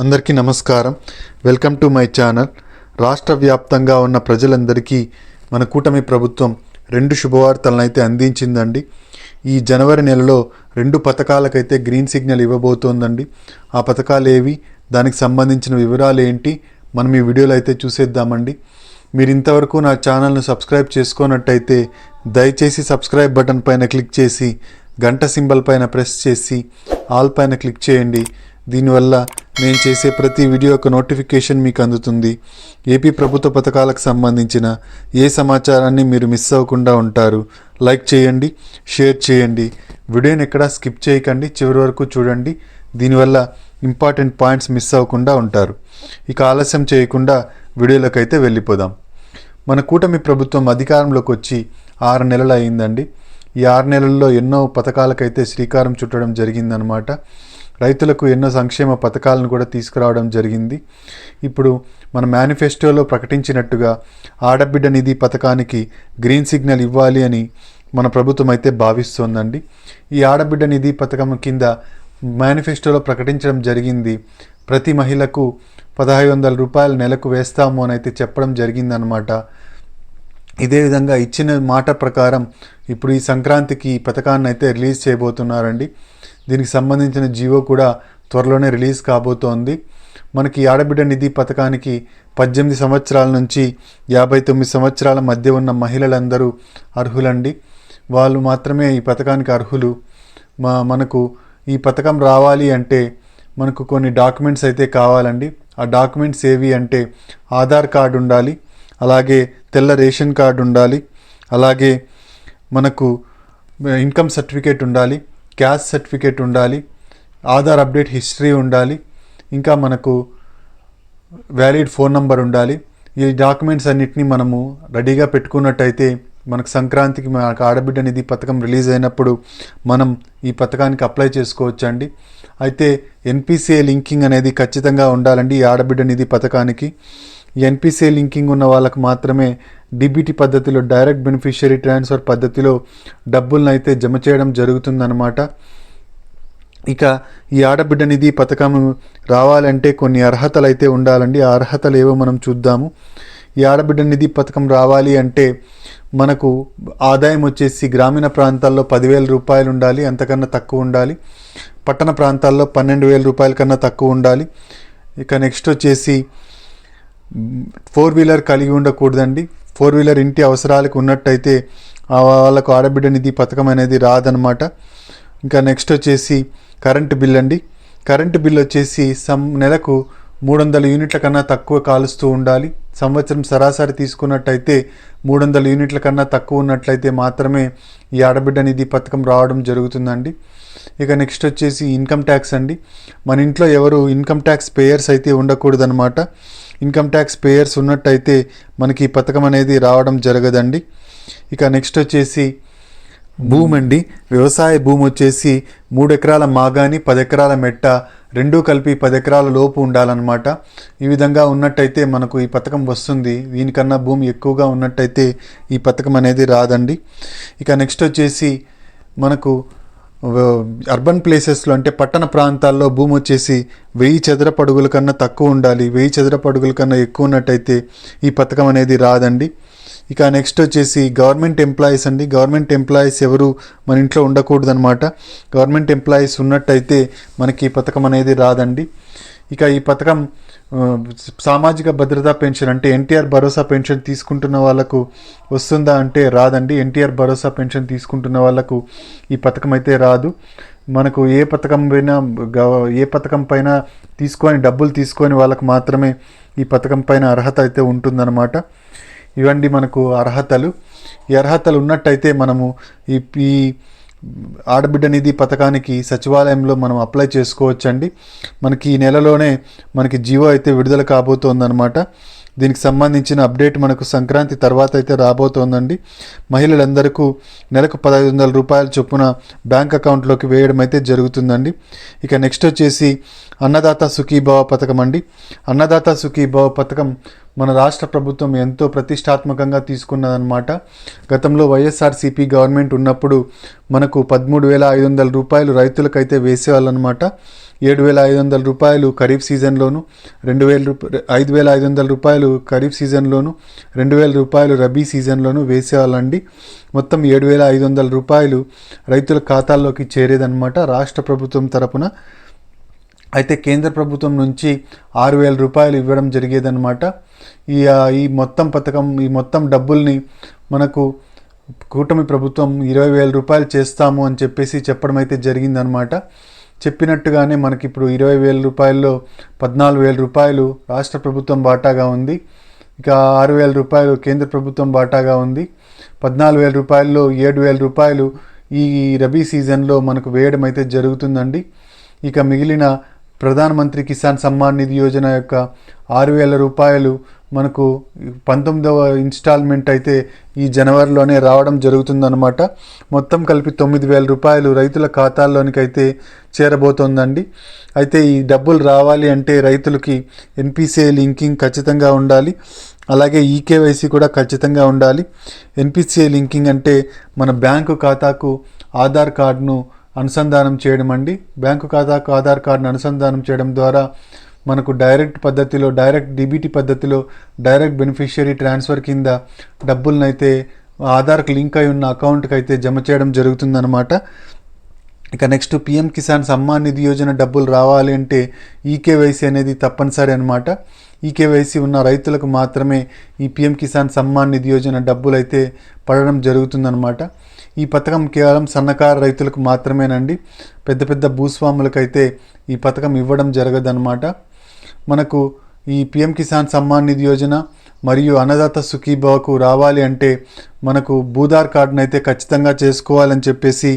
అందరికీ నమస్కారం. Welcome to my channel. రాష్ట్ర వ్యాప్తంగా ఉన్న ప్రజలందరికీ మన కూటమి ప్రభుత్వం రెండు శుభవార్తలను అయితే అందించిందండి. ఈ జనవరి నెలలో రెండు పథకాలకైతే గ్రీన్ సిగ్నల్ ఇవ్వబోతోందండి. ఆ పథకాలు ఏవి దానికి సంబంధించిన వివరాలు ఏంటి మనం ఈ వీడియోలో అయితే చూసేద్దామండి. మీరు ఇంతవరకు నా ఛానల్ను సబ్స్క్రైబ్ చేసుకున్నట్టయితే దయచేసి సబ్స్క్రైబ్ బటన్ పైన క్లిక్ చేసి గంట సింబల్ పైన ప్రెస్ చేసి ఆల్ పైన క్లిక్ చేయండి. దీనివల్ల నేను చేసే ప్రతి వీడియో యొక్క నోటిఫికేషన్ మీకు అందుతుంది. ఏపీ ప్రభుత్వ పథకాలకు సంబంధించిన ఏ సమాచారాన్ని మీరు మిస్ అవ్వకుండా ఉంటారు లైక్ చేయండి షేర్ చేయండి. వీడియోని ఎక్కడా స్కిప్ చేయకండి చివరి వరకు చూడండి. దీనివల్ల ఇంపార్టెంట్ పాయింట్స్ మిస్ అవ్వకుండా ఉంటారు. ఇక ఆలస్యం చేయకుండా వీడియోలోకి అయితే వెళ్ళిపోదాం. మన కూటమి ప్రభుత్వం అధికారంలోకి వచ్చి ఆరు నెలలు అయిందండి. ఈ ఆరు నెలల్లో ఎన్నో పథకాలకైతే శ్రీకారం చుట్టడం జరిగిందనమాట రైతులకు ఎన్నో సంక్షేమ పథకాలను కూడా తీసుకురావడం జరిగింది. ఇప్పుడు మన మేనిఫెస్టోలో ప్రకటించినట్టుగా ఆడబిడ్డ నిధి పథకానికి గ్రీన్ సిగ్నల్ ఇవ్వాలి అని మన ప్రభుత్వం అయితే భావిస్తోందండి. ఈ ఆడబిడ్డ నిధి పథకం కింద మేనిఫెస్టోలో ప్రకటించడం జరిగింది. ప్రతి మహిళకు పదహైదు వందల రూపాయలు నెలకు వేస్తాము అని అయితే చెప్పడం జరిగిందనమాట ఇదే విధంగా ఇచ్చిన మాట ప్రకారం ఇప్పుడు ఈ సంక్రాంతికి ఈ పథకాన్ని అయితే రిలీజ్ చేయబోతున్నారండి. దీనికి సంబంధించిన జీవో కూడా త్వరలోనే రిలీజ్ కాబోతోంది. మనకి ఆడబిడ్డ నిధి పథకానికి పద్దెనిమిది సంవత్సరాల నుంచి యాభై తొమ్మిది సంవత్సరాల మధ్య ఉన్న మహిళలందరూ అర్హులండి. వాళ్ళు మాత్రమే ఈ పథకానికి అర్హులు. మా మనకు ఈ పథకం రావాలి అంటే మనకు కొన్ని డాక్యుమెంట్స్ అయితే కావాలండి. ఆ డాక్యుమెంట్స్ ఏవి అంటే ఆధార్ కార్డు ఉండాలి అలాగే తెల్ల రేషన్ కార్డు ఉండాలి అలాగే మనకు ఇన్కమ్ సర్టిఫికేట్ ఉండాలి క్యాస్ట్ సర్టిఫికేట్ ఉండాలి ఆధార్ అప్డేట్ హిస్టరీ ఉండాలి ఇంకా మనకు వ్యాలిడ్ ఫోన్ నంబర్ ఉండాలి. ఈ డాక్యుమెంట్స్ అన్నిటిని మనము రెడీగా పెట్టుకున్నట్టయితే మనకు సంక్రాంతికి మనకు ఆడబిడ్డ నిధి పథకం రిలీజ్ అయినప్పుడు మనం ఈ పథకానికి అప్లై చేసుకోవచ్చు అండి అయితే ఎన్పిసిఐ లింకింగ్ అనేది ఖచ్చితంగా ఉండాలండి ఈ ఆడబిడ్డ నిధి పథకానికి. ఎన్పిసిఐ లింకింగ్ ఉన్న వాళ్ళకు మాత్రమే డిబిటీ పద్ధతిలో డైరెక్ట్ బెనిఫిషియరీ ట్రాన్స్ఫర్ పద్ధతిలో డబ్బులను అయితే జమ చేయడం జరుగుతుందన్నమాట. ఇక ఈ ఆడబిడ్డ నిధి పథకం రావాలంటే కొన్ని అర్హతలు అయితే ఉండాలండి. ఆ అర్హతలు ఏవో మనం చూద్దాము. ఈ ఆడబిడ్డ నిధి పథకం రావాలి అంటే మనకు ఆదాయం వచ్చేసి గ్రామీణ ప్రాంతాల్లో పదివేల రూపాయలు ఉండాలి అంతకన్నా తక్కువ ఉండాలి. పట్టణ ప్రాంతాల్లో పన్నెండు వేల రూపాయల కన్నా తక్కువ ఉండాలి. ఇక నెక్స్ట్ వచ్చేసి ఫోర్ వీలర్ కలిగి ఉండకూడదండి. ఫోర్ వీలర్ ఇంటి అవసరాలకు ఉన్నట్టయితే వాళ్ళకు ఆడబిడ్డ నిధి పథకం అనేది రాదనమాట ఇంకా నెక్స్ట్ వచ్చేసి కరెంటు బిల్ అండి. కరెంటు బిల్ వచ్చేసి సం నెలకు మూడు వందల యూనిట్ల కన్నా తక్కువ కాలుస్తూ ఉండాలి. సంవత్సరం సరాసరి తీసుకున్నట్టయితే మూడు వందల యూనిట్ల కన్నా తక్కువ ఉన్నట్లయితే మాత్రమే ఈ ఆడబిడ్డ నిధి పథకం రావడం జరుగుతుందండి. ఇక నెక్స్ట్ వచ్చేసి ఇన్కమ్ ట్యాక్స్ అండి. మన ఇంట్లో ఎవరు ఇన్కమ్ ట్యాక్స్ పేయర్స్ అయితే ఉండకూడదనమాట ఇన్కమ్ ట్యాక్స్ పేయర్స్ ఉన్నట్టయితే మనకి ఈ పథకం అనేది రావడం జరగదండి. ఇక నెక్స్ట్ వచ్చేసి భూమి అండి. వ్యవసాయ భూమి వచ్చేసి మూడు ఎకరాల మాగాని పది ఎకరాల మెట్ట రెండూ కలిపి పది ఎకరాల లోపు ఉండాలన్నమాట. ఈ విధంగా ఉన్నట్టయితే మనకు ఈ పథకం వస్తుంది. దీనికన్నా భూమి ఎక్కువగా ఉన్నట్టయితే ఈ పథకం అనేది రాదండి. ఇక నెక్స్ట్ వచ్చేసి మనకు Uh, అర్బన్ ప్లేసెస్లో అంటే పట్టణ ప్రాంతాల్లో భూమి వచ్చేసి వెయ్యి చదరపడుగుల కన్నా తక్కువ ఉండాలి. వెయ్యి చదరపు అడుగుల కన్నా ఎక్కువ ఉన్నట్టయితే ఈ పథకం అనేది రాదండి. ఇక నెక్స్ట్ వచ్చేసి గవర్నమెంట్ ఎంప్లాయీస్ అండి. గవర్నమెంట్ ఎంప్లాయీస్ ఎవరు మన ఇంట్లో ఉండకూడదు అనమాట గవర్నమెంట్ ఎంప్లాయీస్ ఉన్నట్టయితే మనకి ఈ పథకం అనేది రాదండి. ఇక ఈ పథకం సామాజిక భద్రతా పెన్షన్ అంటే ఎన్టీఆర్ భరోసా పెన్షన్ తీసుకుంటున్న వాళ్ళకు వస్తుందా అంటే రాదండి. ఎన్టీఆర్ భరోసా పెన్షన్ తీసుకుంటున్న వాళ్ళకు ఈ పథకం అయితే రాదు. మనకు ఏ పథకం పైన ఏ పథకం పైన తీసుకొని డబ్బులు తీసుకొని వాళ్ళకు మాత్రమే ఈ పథకం పైన అర్హత అయితే ఉంటుందన్నమాట. ఇవండి మనకు అర్హతలు. ఈ అర్హతలు ఉన్నట్టయితే మనము ఈ ఈ ఆడబిడ్డ నిధి పథకానికి సచివాలయంలో మనం అప్లై చేసుకోవచ్చండి. మనకి ఈ నెలలోనే మనకి జీవో అయితే విడుదల కాబోతోందనమాట దీనికి సంబంధించిన అప్డేట్ మనకు సంక్రాంతి తర్వాత అయితే రాబోతోందండి. మహిళలందరికీ నెలకు పదహైదు వందల రూపాయల చొప్పున బ్యాంక్ అకౌంట్లోకి వేయడం అయితే జరుగుతుందండి. ఇక నెక్స్ట్ వచ్చేసి అన్నదాత సుఖీభావ పథకం అండి. అన్నదాత సుఖీభావ పథకం మన రాష్ట్ర ప్రభుత్వం ఎంతో ప్రతిష్టాత్మకంగా తీసుకున్నదన్నమాట. గతంలో వైఎస్ఆర్సీపీ గవర్నమెంట్ ఉన్నప్పుడు మనకు పదమూడు వేల ఐదు వందల రూపాయలు రైతులకైతే వేసేవాళ్ళనమాట ఏడు వేల ఐదు వందల రూపాయలు ఖరీఫ్ సీజన్లోను రెండు వేల రూప ఐదు వేల ఐదు వందల రూపాయలు ఖరీఫ్ సీజన్లోను రెండు వేల రూపాయలు రబీ సీజన్లోను వేసేవాళ్ళండి. మొత్తం ఏడు వేల ఐదు వందల రూపాయలు రైతుల ఖాతాల్లోకి చేరేదన్నమాట రాష్ట్ర ప్రభుత్వం తరపున. అయితే కేంద్ర ప్రభుత్వం నుంచి ఆరు వేల రూపాయలు ఇవ్వడం జరిగేదన్నమాట. ఈ ఈ మొత్తం పథకం ఈ మొత్తం డబ్బుల్ని మనకు కూటమి ప్రభుత్వం ఇరవై వేల రూపాయలు చేస్తాము అని చెప్పేసి చెప్పడం అయితే జరిగిందనమాట చెప్పినట్టుగానే మనకి ఇప్పుడు ఇరవై వేల రూపాయల్లో పద్నాలుగు వేల రూపాయలు రాష్ట్ర ప్రభుత్వం బాటాగా ఉంది. ఇక ఆరు వేల రూపాయలు కేంద్ర ప్రభుత్వం బాటాగా ఉంది. పద్నాలుగు వేల రూపాయల్లో ఏడు వేల రూపాయలు ఈ రబీ సీజన్లో మనకు వేయడం అయితే జరుగుతుందండి. ఇక మిగిలిన ప్రధానమంత్రి కిసాన్ సమ్మాన్ నిధి యోజన యొక్క ఆరు వేల రూపాయలు మనకు పంతొమ్మిదవ ఇన్స్టాల్మెంట్ అయితే ఈ జనవరిలోనే రావడం జరుగుతుందన్నమాట. మొత్తం కలిపి తొమ్మిది వేల రూపాయలు రైతుల ఖాతాల్లోనికి అయితే చేరబోతోందండి. అయితే ఈ డబ్బులు రావాలి అంటే రైతులకి ఎన్పిసిఐ లింకింగ్ ఖచ్చితంగా ఉండాలి. అలాగే ఈకేవైసీ కూడా ఖచ్చితంగా ఉండాలి. ఎన్పిసిఐ లింకింగ్ అంటే మన బ్యాంకు ఖాతాకు ఆధార్ కార్డును అనుసంధానం చేయడం అండి బ్యాంకు ఖాతాకు ఆధార్ కార్డును అనుసంధానం చేయడం ద్వారా మనకు డైరెక్ట్ పద్ధతిలో డైరెక్ట్ డిబిటీ పద్ధతిలో డైరెక్ట్ బెనిఫిషియరీ ట్రాన్స్ఫర్ కింద డబ్బులనైతే అయితే ఆధార్కి లింక్ అయి ఉన్న అకౌంట్కి అయితే జమ చేయడం జరుగుతుందన్నమాట. ఇక నెక్స్ట్ పిఎం కిసాన్ సమ్మాన్ నిధి యోజన డబ్బులు రావాలి అంటే ఈకేవైసీ అనేది తప్పనిసరి అనమాట ఈకేవైసీ ఉన్న రైతులకు మాత్రమే ఈ పిఎం కిసాన్ సమ్మాన్ నిధి యోజన డబ్బులు అయితే పడడం జరుగుతుందన్నమాట. ఈ పథకం కేవలం సన్నకారు రైతులకు మాత్రమేనండి. పెద్ద పెద్ద భూస్వాములకైతే ఈ పథకం ఇవ్వడం జరగదన్నమాట. మనకు ఈ పిఎం కిసాన్ సమ్మాన్ నిధి యోజన మరియు అన్నదాత సుఖీభావకు రావాలి అంటే మనకు భూదార్ కార్డును అయితే ఖచ్చితంగా చేసుకోవాలని చెప్పేసి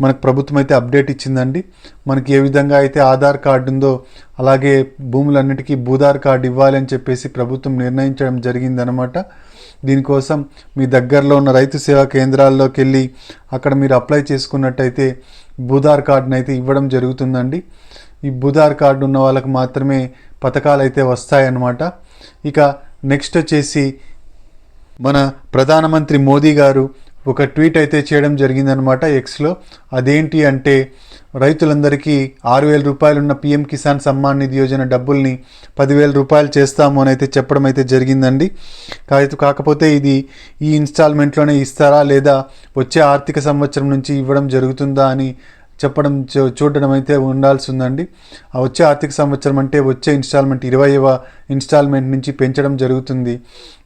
మనకు ప్రభుత్వం అయితే అప్డేట్ ఇచ్చిందండి. మనకి ఏ విధంగా అయితే ఆధార్ కార్డు ఉందో అలాగే భూములన్నిటికీ భూదార్ కార్డు ఇవ్వాలి అని చెప్పేసి ప్రభుత్వం నిర్ణయించడం జరిగిందనమాట దీనికోసం మీ దగ్గరలో ఉన్న రైతు సేవా కేంద్రాల్లోకి వెళ్ళి అక్కడ మీరు అప్లై చేసుకున్నట్టయితే బుధార్ కార్డును అయితే ఇవ్వడం జరుగుతుందండి. ఈ బుధార్ కార్డు ఉన్న వాళ్ళకి మాత్రమే పథకాలు అయితే వస్తాయన్నమాట. ఇక నెక్స్ట్ వచ్చేసి మన ప్రధానమంత్రి మోదీ గారు ఒక ట్వీట్ అయితే చేయడం జరిగిందనమాట ఎక్స్లో అదేంటి అంటే రైతులందరికీ ఆరు వేల రూపాయలు ఉన్న పిఎం కిసాన్ సమ్మాన్ నిధి యోజన డబ్బుల్ని పదివేల రూపాయలు చేస్తాము అని అయితే చెప్పడం అయితే జరిగిందండి. కాకపోతే ఇది ఈ ఇన్స్టాల్మెంట్లోనే ఇస్తారా లేదా వచ్చే ఆర్థిక సంవత్సరం నుంచి ఇవ్వడం జరుగుతుందా అని చెప్పడం చూ- చూడడం అయితే ఉండాల్సి ఉందండి ఆ వచ్చే ఆర్థిక సంవత్సరం అంటే వచ్చే ఇన్స్టాల్మెంట్ ఇరవైవ ఇన్స్టాల్మెంట్ నుంచి పెంచడం జరుగుతుంది.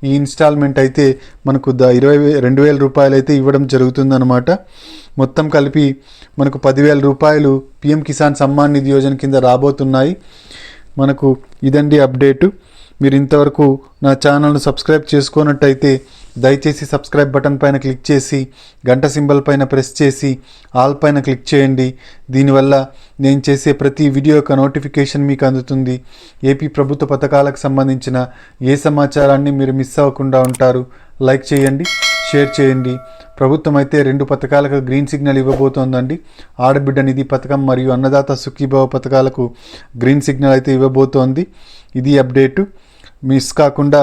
ఈ ఇన్స్టాల్మెంట్ అయితే మనకు ద ఇరవై రెండు వేల రూపాయలు అయితే ఇవ్వడం జరుగుతుందన్నమాట. మొత్తం కలిపి మనకు పదివేల రూపాయలు పిఎం కిసాన్ సమ్మాన్ నిధి యోజన కింద రాబోతున్నాయి. మనకు ఇదండి అప్డేటు. మీరు ఇంతవరకు నా ఛానల్ను సబ్స్క్రైబ్ చేసుకున్నట్టయితే దయచేసి సబ్స్క్రైబ్ బటన్ పైన క్లిక్ చేసి గంట సింబల్ పైన ప్రెస్ చేసి ఆల్ పైన క్లిక్ చేయండి. దీనివల్ల నేను చేసే ప్రతి వీడియో యొక్క నోటిఫికేషన్ మీకు అందుతుంది. ఏపీ ప్రభుత్వ పథకాలకు సంబంధించిన ఏ సమాచారాన్ని మీరు మిస్ అవ్వకుండా ఉంటారు లైక్ చేయండి షేర్ చేయండి. ప్రభుత్వం అయితే రెండు పథకాలకు గ్రీన్ సిగ్నల్ ఇవ్వబోతోందండి. ఆడబిడ్డ నిధి పథకం మరియు అన్నదాత సుఖీభావ పథకాలకు గ్రీన్ సిగ్నల్ అయితే ఇవ్వబోతోంది. ఇది అప్డేటు. మిస్ కాకుండా